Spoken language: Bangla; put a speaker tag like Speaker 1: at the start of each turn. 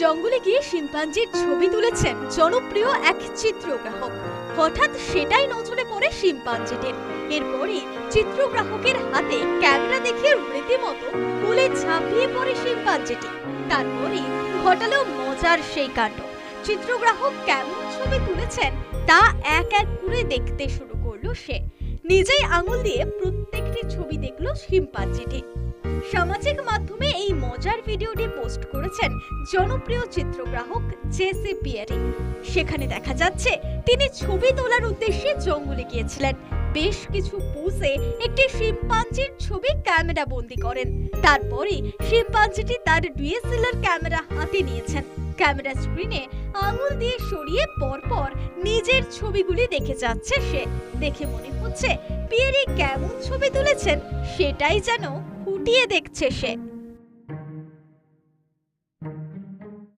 Speaker 1: জঙ্গলে গিয়ে শিম্পাঞ্জির ছবি তুলেছেন জনপ্রিয় এক চিত্রগ্রাহক। হঠাৎ সেটাই নজরে পড়ে শিম্পাঞ্জিটির। এরপরই চিত্রগ্রাহকের হাতে ক্যামেরা দেখে রীতিমতো কুলে ঝাঁপিয়ে পড়ে শিম্পাঞ্জিটি। তারপরে ঘটালো মজার সেই কাণ্ড। চিত্রগ্রাহক কেমন ছবি তুলেছেন তা এক এক করে দেখতে শুরু করল সে। নিজেই আঙুল দিয়ে প্রত্যেকটি ছবি দেখল শিম্পাঞ্জিটি। সামাজিক মাধ্যমে এই করেছেন জনপ্রিয় চিত্রগ্রাহক জেসি পিয়ারি। সেখানে দেখা যাচ্ছে, তিনি ছবি তোলার উদ্দেশ্যে জঙ্গলে গিয়েছিলেন। বেশ কিছু পোজে একটি শিম্পাঞ্জির ছবি ক্যামেরা বন্দি করেন। তারপরে শিম্পাঞ্জিটি তার ডিএসএলআর ক্যামেরা হাতে নিয়েছেন। ক্যামেরা স্ক্রিনে আঙুল দিয়ে সরিয়ে পরপর নিজের ছবিগুলি দেখে যাচ্ছে সে। দেখে মনে হচ্ছে, পিয়ারি কেমন ছবি তুলেছেন, সেটাই যেন ফুটিয়ে দেখছে সে।